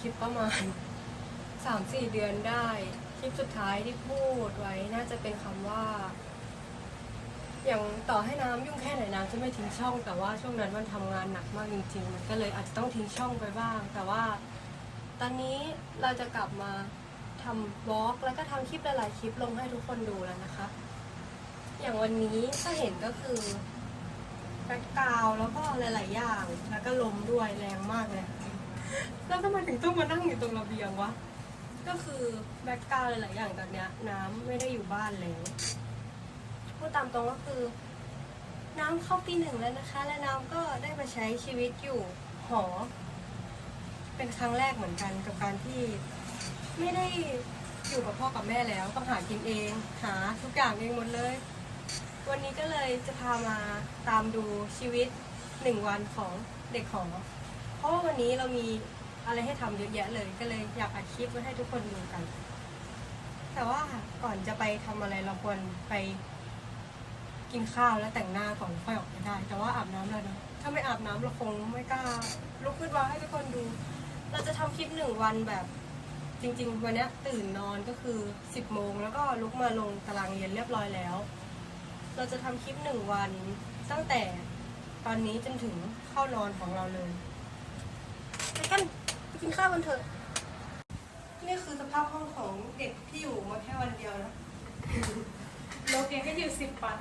คลิปประมาณสามสี่เดือนได้ คลิปสุดท้ายที่พูดไว้น่าจะเป็นคำว่า อย่างต่อให้น้ำยุ่งแค่ไหนน้ำจะไม่ทิ้งช่อง แต่ว่าช่วงนั้นมันทำงานหนักมากจริงๆ มันก็เลยอาจจะต้องทิ้งช่องไปบ้าง แต่ว่า ตอนนี้เราจะกลับมาทำวอล์กแล้วก็ทำคลิปหลายๆคลิปลงให้ทุกคนดูแล้วนะคะ อย่างวันนี้ถ้าเห็นก็คือแบ็กกราวแล้วก็หลาย ๆ อย่าง แล้วก็ลมด้วยแรงมากเลย แล้วทำไมถึงต้องมานั่งอยู่ตรงระเบียงวะ ก็คือแบ็กกราวด์หลายๆอย่างตอนเนี้ย น้ำไม่ได้อยู่บ้านแล้วพูดตามตรงก็คือ น้ำเข้าปีหนึ่งแล้วนะคะ และน้ำก็ได้มาใช้ชีวิตอยู่หอ เป็นครั้งแรกเหมือนกันกับการที่ไม่ได้อยู่กับพ่อกับแม่แล้วต้องหากินเอง หาทุกอย่างเองหมดเลย วันนี้ก็เลยจะพามาตามดูชีวิตหนึ่งวันของเด็กหอ เพราะว่าวันนี้เรามีอะไรให้ทำเยอะแยะเลย ก็เลยอยากอัดคลิปไว้ให้ทุกคนดูกัน แต่ว่าก่อนจะไปทำอะไรเราควรไปกินข้าวแล้วแต่งหน้าก่อนค่อยออกไปได้ แต่ว่าอาบน้ำแล้วนะถ้าไม่อาบน้ำเราคงไม่กล้าลุกขึ้นมาให้ทุกคนดู เราจะทำคลิปหนึ่งวันแบบ จริง ๆ วันเนี้ยตื่นนอนก็คือ 10โมงแล้วก็ลุกมาลงตารางเรียนเรียบร้อยแล้ว เราจะทำคลิปหนึ่งวันตั้งแต่ตอนนี้จนถึงเข้านอนของเราเลย ไปกันไปกินข้าวกันเถอะ นี่คือสภาพห้องของเด็กที่อยู่มาแค่วันเดียวนะ โลเกก็อยู่สิบปัน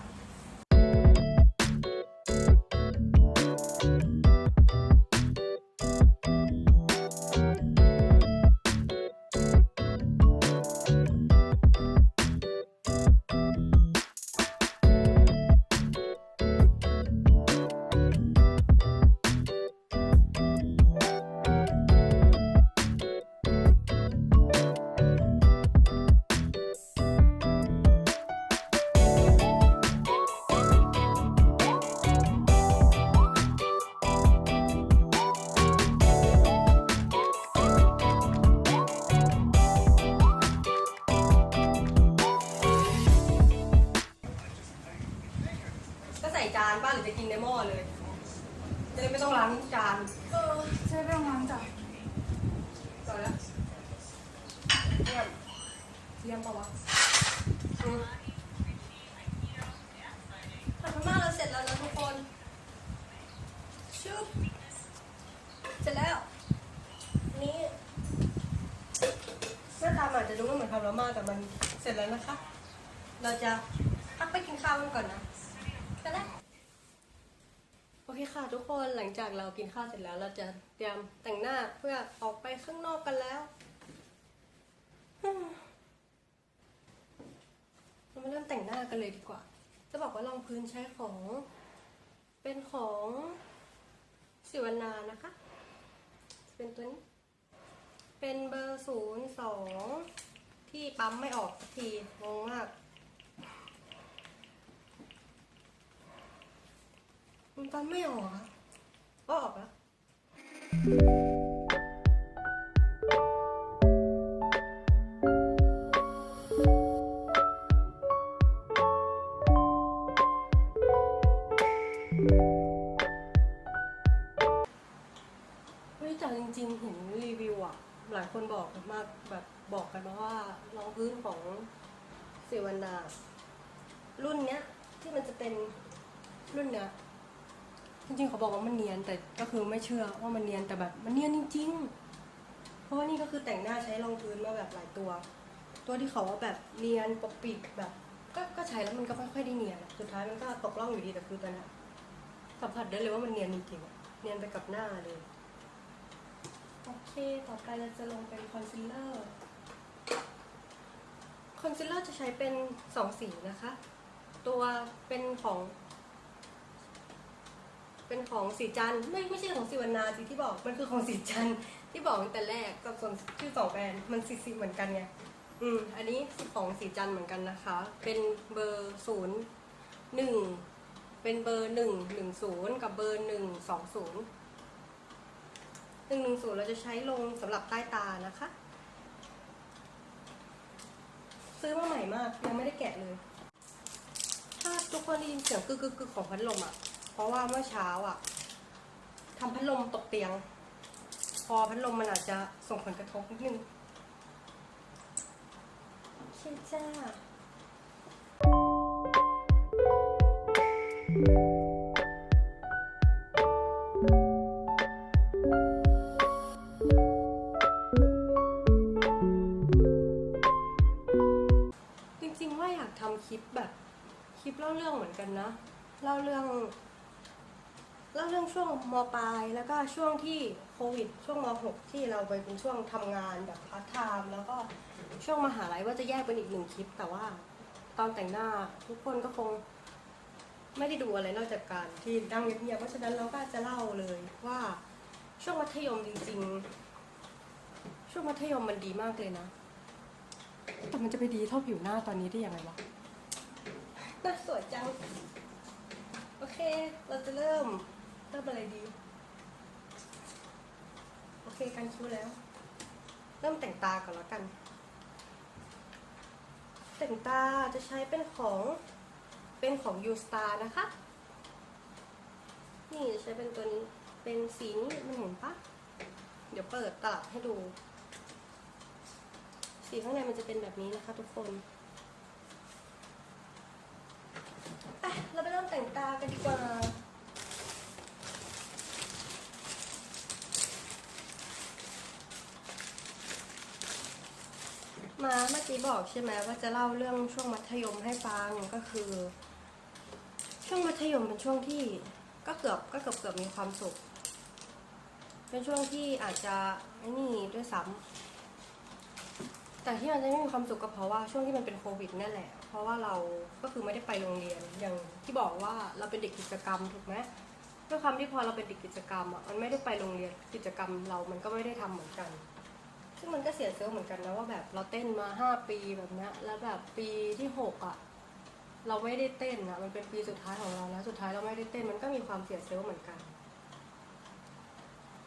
จานป้าหรือจะกินในหม้อเลย จะได้ไม่ต้องล้างจานเออใช่เรื่องนั้นจ้ะต่อแล้วเยี่ยมเยี่ยมปะวะอืมผัดพม่าเราเสร็จแล้วนะทุกคนชุบเสร็จแล้ว นี่หน้าตามันอาจจะดูไม่เหมือนทำพม่าแต่มันเสร็จแล้วนะคะ เราจะพักไปกินข้าวกันก่อนนะไปแล้วโอ เคค่ะทุกคนหลังจากเรากินข้าวเสร็จแล้ว เราจะเตรียมแต่งหน้าเพื่อออกไปข้างนอกกันแล้วเรามาเริ่มแต่งหน้ากันเลยดีกว่า จะบอกว่ารองพื้นใช้ของ เป็นของสิวนานะคะ เป็นตัวนี้ เป็นเบอร์ศูนย์สองที่ปั๊มไม่ออกสักทีงงมาก มันปั๊มไม่ออกอะก็ออกแล้วเฮ้ยแต่จริงๆเห็นรีวิวอะหลายคนบอกมากแบบบอกกันมาว่ารองพื้นของเซวันนารุ่นเนี้ยที่มันจะเป็นรุ่นเนี้ย จริงๆเขาบอกว่ามันเนียนแต่ก็คือไม่เชื่อว่ามันเนียนแต่แบบมันเนียนจริง ๆ เพราะว่านี่ก็คือแต่งหน้าใช้รองพื้นมาแบบหลายตัว ตัวที่เขาว่าแบบเนียนปกปิดแบบ ก็ก็ใช้แล้วมันก็ไม่ค่อยได้เนียนสุดท้ายมันก็ตกล่องอยู่ดีแต่คือตอนนี้ยสัมผัสได้เลยว่ามันเนียนจริงๆเนียนไปกับหน้าเลยโอเคต่อไปเราจะลงเป็นคอนซีลเลอร์คอนซีลเลอร์จะใช้เป็นสองสีนะคะ ตัวเป็นของ เป็นของสีจันไม่ไม่ใช่ของสีวรรณาสิที่บอกมันคือของสีจันที่บอกตั้งแต่แรกกับส่วนชื่อสองแบรนด์มันสีสีเหมือนกันไงอืมอันนี้ของสีจันเหมือนกันนะคะ เป็นเบอร์ศูนย์หนึ่งเป็นเบอร์หนึ่งหนึ่งศูนย์กับเบอร์หนึ่งสองศูนย์หนึ่งหนึ่งศูนย์เราจะใช้ลงสำหรับใต้ตานะคะ ซื้อมาใหม่มากยังไม่ได้แกะเลย ถ้าทุกคนได้ยินเสียงกึกกึกกึกของพัดลมอะ เพราะว่าเมื่อเช้าอะทำพัดลมตกเตียง พอพัดลมมันอาจจะส่งผลกระทบนิดนึงโอเคจ้าจริงๆว่าอยากทำคลิปแบบ คลิปเล่าเรื่องเหมือนกันนะ เล่าเรื่อง เล่าเรื่องช่วงมปลาย แล้วก็ช่วงที่โควิด ช่วงมหกที่เราไปเป็นช่วงทำงานแบบพาร์ทไทม์แล้วก็ช่วงมหาลัยว่าจะแยกเป็นอีกหนึ่งคลิป แต่ว่าตอนแต่งหน้าทุกคนก็คงไม่ได้ดูอะไรนอกจากการที่ดังเงียบๆเพราะฉะนั้นเราก็จะเล่าเลยว่าช่วงมัธยมจริง ๆ ช่วงมัธยมมันดีมากเลยนะ แต่มันจะไปดีเท่าผิวหน้าตอนนี้ได้ยังไงวะหน้าสวยจัง โอเค เราจะเริ่ม เริ่มอะไรดี โอเคกันคิ้วแล้ว เริ่มแต่งตาก่อนแล้วกัน แต่งตาจะใช้เป็นของเป็นของ U Star นะคะ นี่จะใช้เป็นตัวนี้ เป็นสีนี้มันเห็นปะเดี๋ยวเปิดตลับให้ดู สีข้างในมันจะเป็นแบบนี้นะคะทุกคนไปเราไปเริ่มแต่งตากันดีกว่า มาเมื่อกี้ บอกใช่ไหมว่าจะเล่าเรื่องช่วงมัธยมให้ฟังก็คือ ช่วงมัธยมเป็นช่วงที่ก็เกือบก็เกือบเกือบมีความสุข เป็นช่วงที่อาจจะไอ้นี่ด้วยซ้ำแต่ที่มันจะไม่มีความสุขก็เพราะว่าช่วงที่มันเป็นโควิดนั่นแหละ เพราะว่าเราก็คือไม่ได้ไปโรงเรียนอย่างที่บอกว่าเราเป็นเด็กกิจกรรมถูกไหมด้วยความที่พอเราเป็นเด็กกิจกรรมอะมันไม่ได้ไปโรงเรียนกิจกรรมเรามันก็ไม่ได้ทำเหมือนกัน ซึ่งมันก็เสียเซลล์เหมือนกันนะว่าแบบเราเต้นมาห้าปีแบบเนี้ยแล้วแบบปีที่หกอะเราไม่ได้เต้นอะมันเป็นปีสุดท้ายของเราแล้วสุดท้ายเราไม่ได้เต้นมันก็มีความเสียเซลล์เหมือนกัน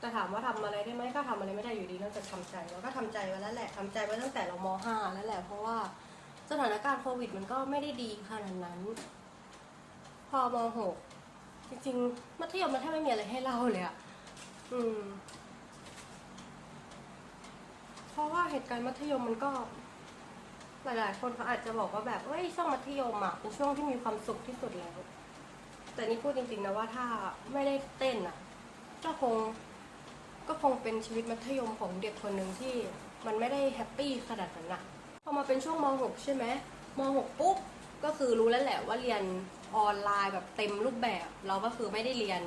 แต่ถามว่าทำอะไรได้ไหมก็ทำอะไรไม่ได้อยู่ดีนอกจากทำใจเราก็ทำใจไว้แล้วแหละทำใจไว้ตั้งแต่เรามห้าแล้วแหละ เพราะว่าสถานการณ์โควิดมันก็ไม่ได้ดีขนาดนั้น พอมหกจริงๆมัธยมมันแทบไม่มีอะไรให้เล่าเลยอะอืม เพราะว่าเหตุการณ์มัธยมมันก็ หลายๆ คนเขาอาจจะบอกว่าแบบเอ้ยช่วงมัธยมอะเป็นช่วงที่มีความสุขที่สุดแล้ว แต่นี่พูดจริงๆนะว่าถ้าไม่ได้เต้นอะก็คงก็คงเป็นชีวิตมัธยมของเด็กคนหนึ่งที่มันไม่ได้แฮปปี้ขนาดนั้นอะพอมาเป็นช่วงม .6 ใช่ไหมม .6 ปุ๊บก็คือรู้แล้วแหละว่าเรียนออนไลน์แบบเต็มรูปแบบ เราก็คือไม่ได้เรียน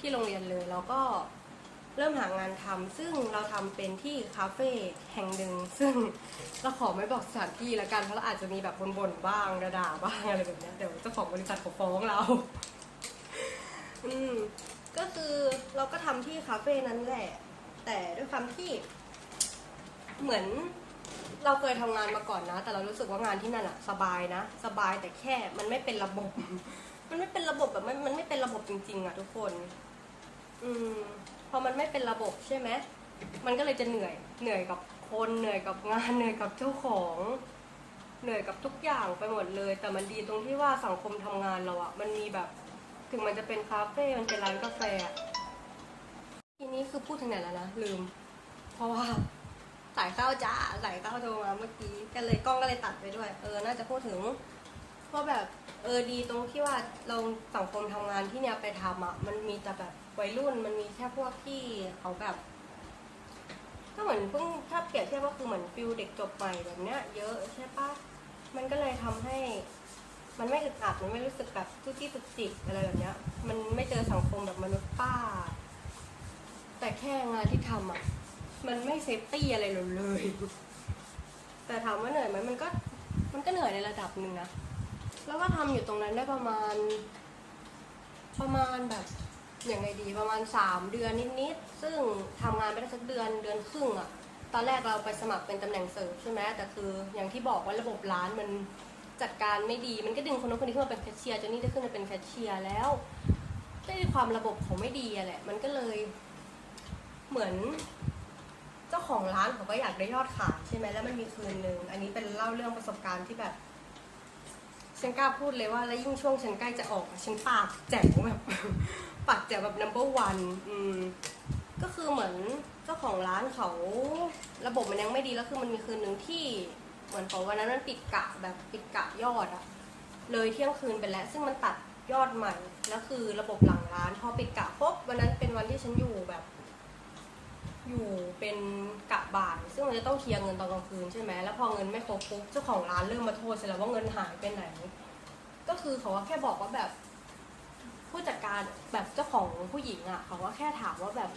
ที่โรงเรียนเลย เราก็ เริ่มหางานทำซึ่งเราทำเป็นที่คาเฟ่แห่งหนึ่งซึ่งเราขอไม่บอกสถานที่ละกันเพราะเราอาจจะมีแบบบ่นๆบ้างด่าๆบ้างอะไรแบบนี้เดี๋ยวเจ้าของบริษัทเขาฟ้องเรา อืมก็คือเราก็ทำที่คาเฟ่นั้นแหละ แต่ด้วยความที่ เหมือนเราเคยทำงานมาก่อนนะ แต่เรารู้สึกว่างานที่นั่นอะสบายนะ สบายแต่แค่มันไม่เป็นระบบ มันไม่เป็นระบบแบบมันไม่เป็นระบบจริง ๆอะทุกคน อืมพอมันไม่เป็นระบบใช่ไหมมันก็เลยจะเหนื่อย เหนื่อยกับคนเหนื่อยกับงานเหนื่อยกับเจ้าของ เหนื่อยกับทุกอย่างไปหมดเลย แต่มันดีตรงที่ว่าสังคมทำงานเราอะมันมีแบบ ถึงมันจะเป็นคาเฟ่มันเป็นร้านกาแฟทีนี้คือพูดถึงไหนแล้วนะลืม เพราะว่าสายเข้าจ้าสายเข้าโทรมาเมื่อกี้ก็เลยกล้องก็เลยตัดไปด้วย เออ น่าจะพูดถึง ว่าแบบเออดีตรงที่ว่าเราสังคมทำงานที่เนี้ยไปทำอะมันมีแต่แบบวัยรุ่นมันมีแค่พวกที่เขาแบบ ก็เหมือนเพิ่งถ้าเปรียบเทียบก็คือเหมือนฟิลเด็กจบใหม่แบบเนี้ย เยอะใช่ปะมันก็เลยทำให้ มันไม่อึดอัดมันไม่รู้สึกแบบทุกที่ตุกจิกอะไรแบบเนี้ย มันไม่เจอสังคมแบบมนุษย์ป้า แต่แค่งานที่ทำอะ มันไม่เซฟตี้อะไรเราเลย แต่ถามว่าเหนื่อยไหมมันก็ มันก็เหนื่อยในระดับหนึ่งนะ แล้วก็ทำอยู่ตรงนั้นได้ประมาณ ประมาณแบบอย่างไรดีประมาณสามเดือนนิดๆ ซึ่งทำงานไปได้สักเดือนเดือนครึ่งอะตอนแรกเราไปสมัครเป็นตำแหน่งเสิร์ฟใช่ไหมแต่คืออย่างที่บอกว่าระบบร้านมันจัดการไม่ดีมันก็ดึงคนนู้นคนนี้ขึ้นมาเป็นแคชเชียร์จนนี่ได้ขึ้นมาเป็นแคชเชียร์แล้วด้วยความระบบเขาไม่ดีอะแหละมันก็เลยเหมือนเจ้าของร้านเขาก็อยากได้ยอดขายใช่ไหมแล้วมันมีคืนหนึ่งอันนี้เป็นเล่าเรื่องประสบการณ์ที่แบบ ฉันกล้าพูดเลยว่าแล้วยิ่งช่วงฉันใกล้จะออกอะฉันปากแจ๋วแบบ ปากแจ๋วแบบ number one อืมก็คือเหมือนเจ้าของร้านเขาระบบมันยังไม่ดีแล้วคือมันมีคืนหนึ่งที่เหมือนของวันนั้นมันปิดกะแบบปิดกะยอดอะเลยเที่ยงคืนไปแล้ว ซึ่งมันตัดยอดใหม่แล้วคือระบบหลังร้านพอปิดกะปุ๊บวันนั้นเป็นวันที่ฉันอยู่แบบ อยู่เป็นกะบ่าย ซึ่งมันจะต้องเคลียร์เงินตอนกลางคืนใช่ไหมแล้วพอเงินไม่ครบปุ๊บเจ้าของร้านเริ่มมาโทษเสร็จแล้วว่าเงินหายไปไหน ก็คือเขาก็แค่บอกว่าแบบ ผู้จัดการแบบเจ้าของผู้หญิงอะ เขาก็แค่ถามว่าแบบ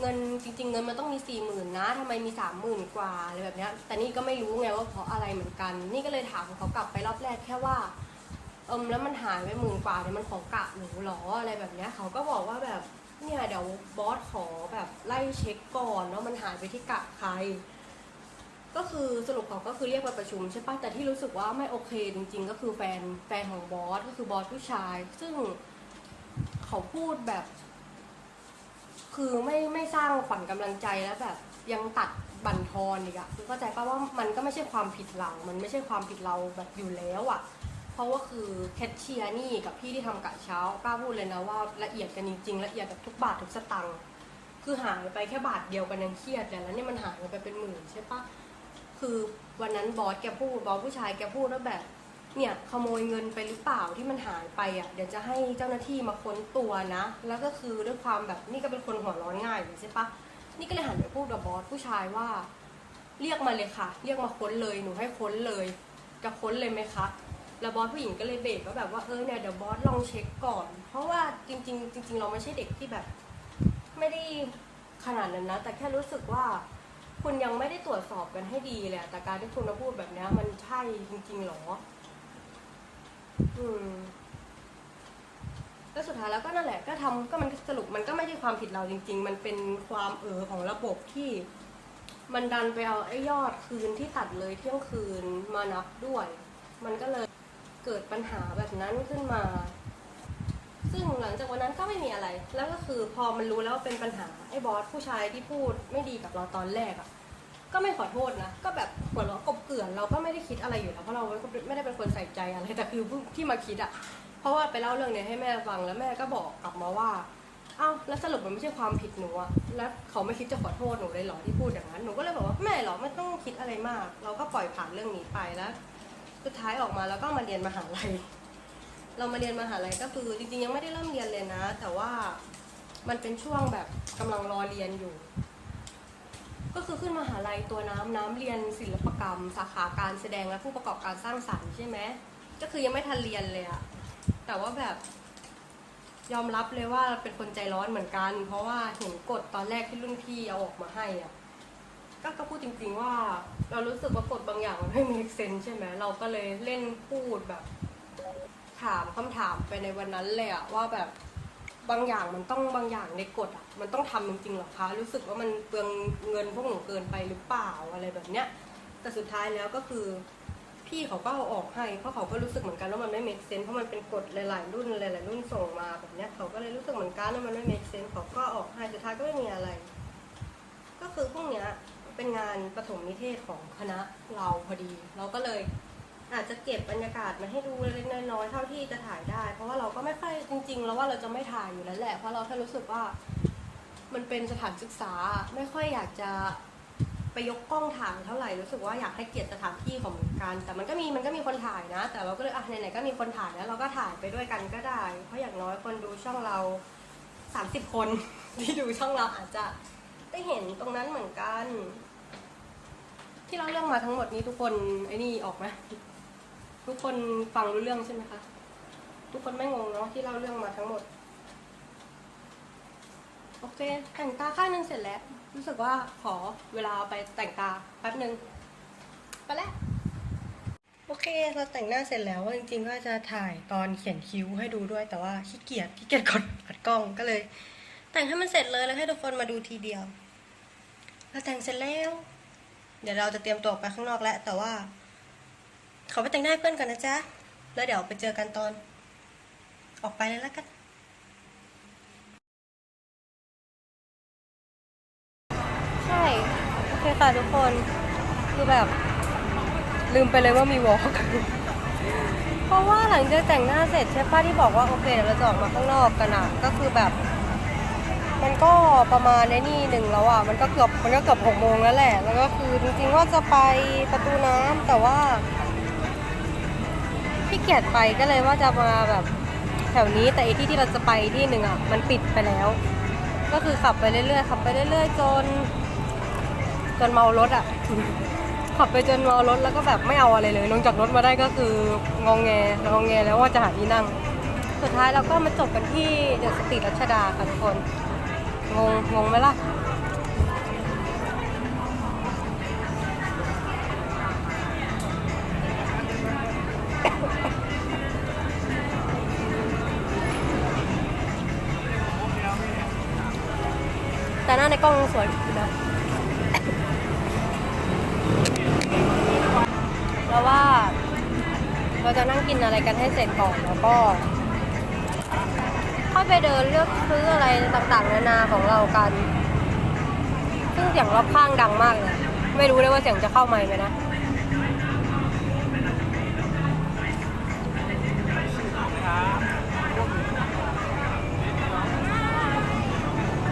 เงินจริง ๆ เงินมันต้องมีสี่หมื่นนะทำไมมีสามหมื่นกว่าอะไรแบบเนี้ย แต่นี่ก็ไม่รู้ไงว่าเพราะอะไรเหมือนกัน นี่ก็เลยถามเขากลับไปรอบแรกแค่ว่าเอิมแล้วมันหายไปหมื่นกว่าเนี่ยมันของกะหนูหรออะไรแบบเนี้ยเขาก็บอกว่าแบบ เนี่ยเดี๋ยวบอสขอแบบไล่เช็คก่อนว่ามันหายไปที่กะใคร ก็คือสรุปเขาก็คือเรียกไปประชุมใช่ปะแต่ที่รู้สึกว่าไม่โอเคจริง ๆ ก็คือแฟนแฟนของบอสก็คือบอสผู้ชาย ซึ่งเขาพูดแบบ คือไม่ไม่สร้างขวัญกำลังใจแล้วแบบ ยังตัดบั่นทอนอีกอะคือเข้าใจป่ะว่ามันก็ไม่ใช่ความผิดเรา มันไม่ใช่ความผิดเราแบบอยู่แล้วอะ ราะว่าคือแคทเชียร์นี่กับพี่ที่ทำกะเช้ากล้าพูดเลยนะว่าละเอียดกันจริงๆละเอียดแบบทุกบาททุกสตังค์คือหายไปแค่บาทเดียวกันยังเครียดเลยแล้วเนี่ยมันหายไปเป็นหมื่นใช่ปะคือวันนั้นบอสแกพูดบอสผู้ชายแกพูดว่าแบบ เนี่ยขโมยเงินไปหรือเปล่าที่มันหายไปอะเดี๋ยวจะให้เจ้าหน้าที่มาค้นตัวนะ แล้วก็คือด้วยความแบบนี่ก็เป็นคนหัวร้อนง่ายใช่ปะนี่ก็เลยหันไปพูดกับบอสผู้ชายว่า เรียกมาเลยค่ะ เรียกมาค้นเลยหนูให้ค้นเลย จะค้นเลยไหมคะ แล้วบอสผู้หญิงก็เลยเบรกว่าแบบว่าเออเนี่ยเดี๋ยวบอสลองเช็คก่อน เพราะว่าจริง ๆ จริง ๆ เราไม่ใช่เด็กที่แบบ ไม่ได้ขนาดนั้นนะ แต่แค่รู้สึกว่า คุณยังไม่ได้ตรวจสอบกันให้ดีเลยแต่การที่คุณมาพูดแบบนี้มันใช่จริงๆหรอ อืมแล้วสุดท้ายแล้วก็นั่นแหละก็ทำก็มันสรุปมันก็ไม่ใช่ความผิดเราจริง ๆ มันเป็นความเออของระบบที่มันดันไปเอาไอ้ยอดคืนที่ตัดเลยเที่ยงคืนมานับด้วย มันก็เลย เกิดปัญหาแบบนั้นขึ้นมา ซึ่งหลังจากวันนั้นก็ไม่มีอะไร แล้วก็คือพอมันรู้แล้วว่าเป็นปัญหาไอ้บอสผู้ชายที่พูดไม่ดีกับเราตอนแรกอะ่ะก็ไม่ขอโทษนะ ก็แบบหัวเราะกบเกลื่อนเราก็ไม่ได้คิดอะไรอยู่แล้วเพราะเราไม่ได้เป็นคนใส่ใจอะไรแต่คือที่มาคิดอะ่ะเพราะว่าไปเล่าเรื่องเนี้ยให้แม่ฟังแล้วแม่ก็บอกกลับมาว่าอ้าวแล้วสรุปมันไม่ใช่ความผิดหนูอะแล้วเขาไม่คิดจะขอโทษหนูเลยเหรอที่พูดอย่างนั้นหนูก็เลยบอกว่าไม่หรอไม่ต้องคิดอะไรมาก เราก็ปล่อยผ่านเรื่องนี้ไปแล้ว สุดท้ายออกมาแล้วก็มาเรียนมหาลัย เรามาเรียนมหาลัยก็คือจริงๆยังไม่ได้เริ่มเรียนเลยนะ แต่ว่ามันเป็นช่วงแบบกำลังรอเรียนอยู่ ก็คือขึ้นมหาลัยตัวน้ำน้ำเรียนศิลปกรรม สาขาการแสดงและผู้ประกอบการสร้างสรรค์ใช่ไหมก็คือยังไม่ทันเรียนเลยอะแต่ว่าแบบยอมรับเลยว่าเป็นคนใจร้อนเหมือนกัน เพราะว่าเห็นกฎตอนแรกที่รุ่นพี่เอาออกมาให้อะ ก็ก็พูดจริง ๆ ว่า เรารู้สึกว่ากฎบางอย่างมันไม่มีเซนใช่ไหมเราก็เลยเล่นพูดแบบ ถามคำถามไปในวันนั้นเลยอะว่าแบบบางอย่างมันต้องบางอย่างในกฎอะมันต้องทำจริงๆหรอคะ รู้สึกว่ามันเปลืองเงินพวกหนูเกินไปหรือเปล่าอะไรแบบเนี้ยแต่สุดท้ายแล้วก็คือ พี่เขาก็เอาออกให้เพราะเขาก็รู้สึกเหมือนกันว่ามันไม่ make sense เพราะมันเป็นกฎหลายๆรุ่นหลายๆรุ่นส่งมาแบบเนี้ยเขาก็เลยรู้สึกเหมือนกันว่ามันไม่ make sense เขาก็ออกให้สุดท้ายก็ไม่มีอะไร ก็คือพวกเนี้ย เป็นงานปฐมนิเทศของคณะเราพอดี เราก็เลยอาจจะเก็บบรรยากาศมาให้ดูเล็กๆน้อยๆเท่าที่จะถ่ายได้ เพราะว่าเราก็ไม่ค่อยจริง ๆ แล้วว่าเราจะไม่ถ่ายอยู่แล้วแหละ เพราะเราแค่รู้สึกว่ามันเป็นสถานศึกษาไม่ค่อยอยากจะไปยกกล้องถ่ายเท่าไหร่รู้สึกว่าอยากให้เกียรติสถานที่ของกันแต่มันก็มีมันก็มีคนถ่ายนะ แต่เราก็เลยอะไหนๆก็มีคนถ่ายแล้วเราก็ถ่ายไปด้วยกันก็ได้ เพราะอย่างน้อยคนดูช่องเราสามสิบคนที่ดูช่องเราอาจจะ เห็นตรงนั้นเหมือนกัน ที่เราเรื่องมาทั้งหมดนี้ทุกคนไอ้นี่ออกไหมทุกคนฟังรู้เรื่องใช่ไหมคะ ทุกคนไม่งงเนาะที่เล่าเรื่องมาทั้งหมด โอเค แต่งตาข้างหนึงเสร็จแล้ว รู้สึกว่าขอเวลาไปแต่งตาแป๊บหนึ่งไปแล้วโอเค เราแต่งหน้าเสร็จแล้วจริงๆก็จะถ่ายตอนเขียนคิ้วให้ดูด้วย แต่ว่าขี้เกียจขี้เกียจกดอัดกล้องก็เลย แต่งให้มันเสร็จเลยแล้วให้ทุกคนมาดูทีเดียว เราแต่งเสร็จแล้ว เดี๋ยวเราจะเตรียมตัวออกไปข้างนอกแล้ว แต่ว่าขอไปแต่งหน้าเพื่อนก่อนนะจ๊ะ แล้วเดี๋ยวไปเจอกันตอน ออกไปเลยแล้วกันใช่โอเคค่ะทุกคนคือแบบ ลืมไปเลยว่ามีวอล์กเพราะว่าหลังจากแต่งหน้าเสร็จใช่ป้าที่บอกว่าโอเคเดี๋ยวเราจะออกมาข้างนอกกันอะก็คือแบบ มันก็ประมาณในนี่หนึ่งแล้วอะมันก็เกือบมันก็เกือบหกโมงแล้วแหละ แล้วก็คือจริงๆว่าจะไปประตูน้ำแต่ว่าขี้เกียจไปก็เลยว่าจะมาแบบแถวนี้แต่อีที่ที่เราจะไปที่หนึ่งอะมันปิดไปแล้ว ก็คือขับไปเรื่อยๆขับไปเรื่อยๆจน จนเมารถอะขับไปจนเมารถแล้วก็แบบไม่เอาอะไรเลย ลงจากรถมาได้ก็คืององแงงองแงแล้วว่าจะหาที่นั่ง สุดท้ายเราก็มาจบกันที่เดอะสตรีทรัชดาค่ะทุกคน งงงงไหมล่ะแต่หน้าในกล้องสวยนะแล้วว่า เราจะนั่งกินอะไรกันให้เสร็จก่อนแล้วก็ ค่อยไปเดินเลือกซื้ออะไรต่างๆนานาของเรากัน ซึ่งเสียงรอบข้างดังมากเลยไม่รู้เลยว่าเสียงจะเข้าไหมไหมนะ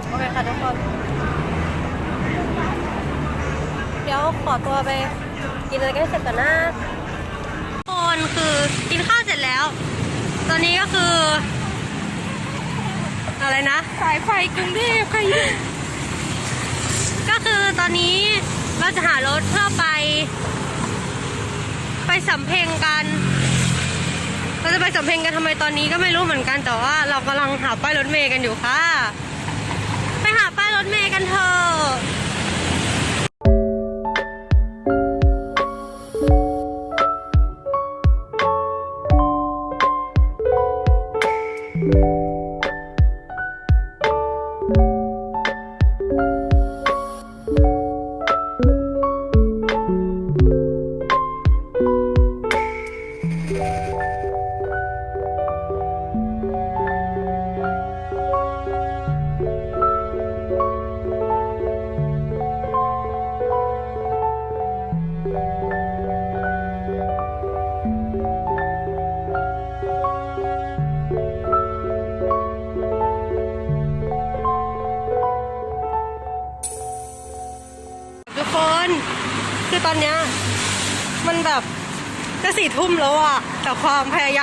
โอเคค่ะทุกคน เดี๋ยวขอตัวไปกินอะไรกันเสร็จก่อนนะคนคือกินข้าวเสร็จแล้ว ตอนนี้ก็คือ อะไรนะ สายไฟกรุงเทพใครก็คือตอนนี้เราจะหารถเพื่อไป ไปสำเพ็งกัน เราจะไปสำเพ็งกันทำไมตอนนี้ก็ไม่รู้เหมือนกันแต่ว่าเรากำลังหาป้ายรถเมย์กันอยู่ค่ะ ไปหาป้ายรถเมย์กันเถอะ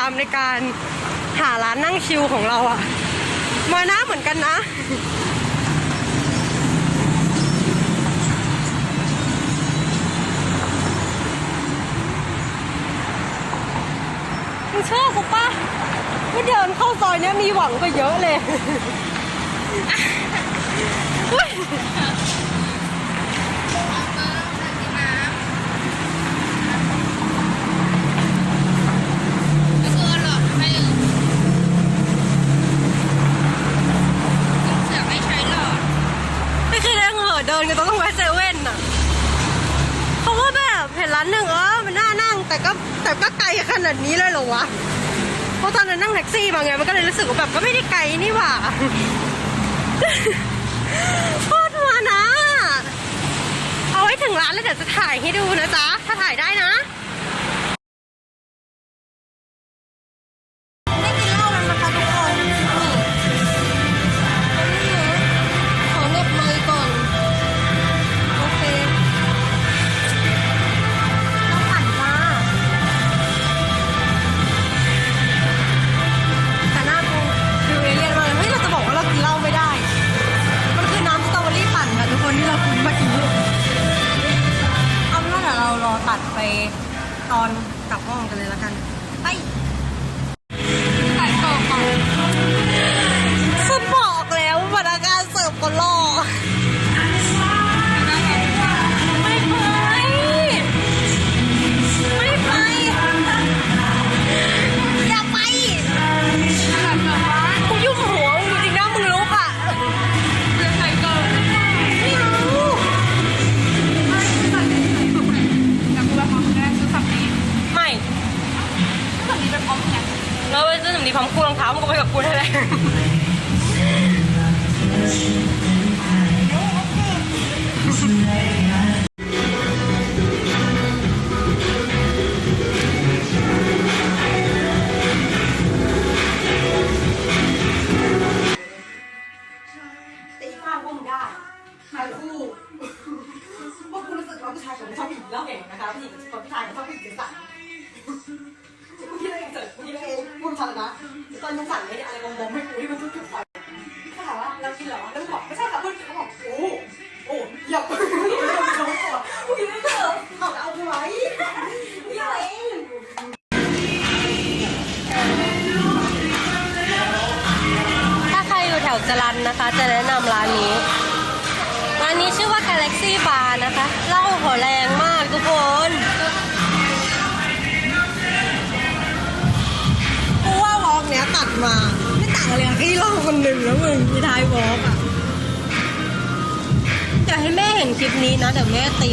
ามในการหาร้านนั่งชิลของเราอะมานะเหมือนกันนะ มึงเชื่อกูปะว่าเดินเข้าซอยเนี้ยมีหวังกว่าเยอะเลย นก็ต้องแวะเซเว่นอะเพราะว่าแบบเห็นร้านหนึ่งเออมันน่านั่ง แต่ก็แต่ก็ไกลขนาดนี้เลยเหรอวะเพราะตอนนั้นนั่งแท็กซี่มาไงมันก็เลยรู้สึกว่าแบบก็ไม่ได้ไกลนี่หว่าโคตรมานะ เอาไว้ถึงร้านแล้วเดี๋ยวจะถ่ายให้ดูนะจ๊ะ ถ้าถ่ายได้นะ กลับห้องกันเลยละกัน ไป อะไรกับที่ล่าคนหนึ่งแล้วมึงมีทายวอล์กอะอยากให้แม่เห็นคลิปนี้นะเดี๋ยวแม่ตี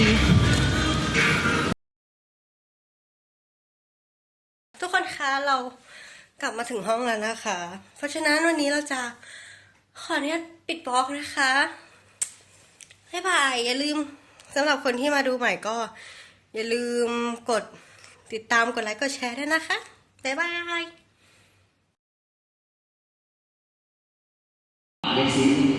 ทุกคนคะเรากลับมาถึงห้องแล้วนะคะ เพราะฉะนั้นวันนี้เราจะขออนุญาตปิดบล็อกนะคะบ๊ายบายอย่าลืมสำหรับคนที่มาดูใหม่ก็ อย่าลืมกดติดตามกดไลค์กดแชร์ด้วยนะคะบ๊ายบาย เ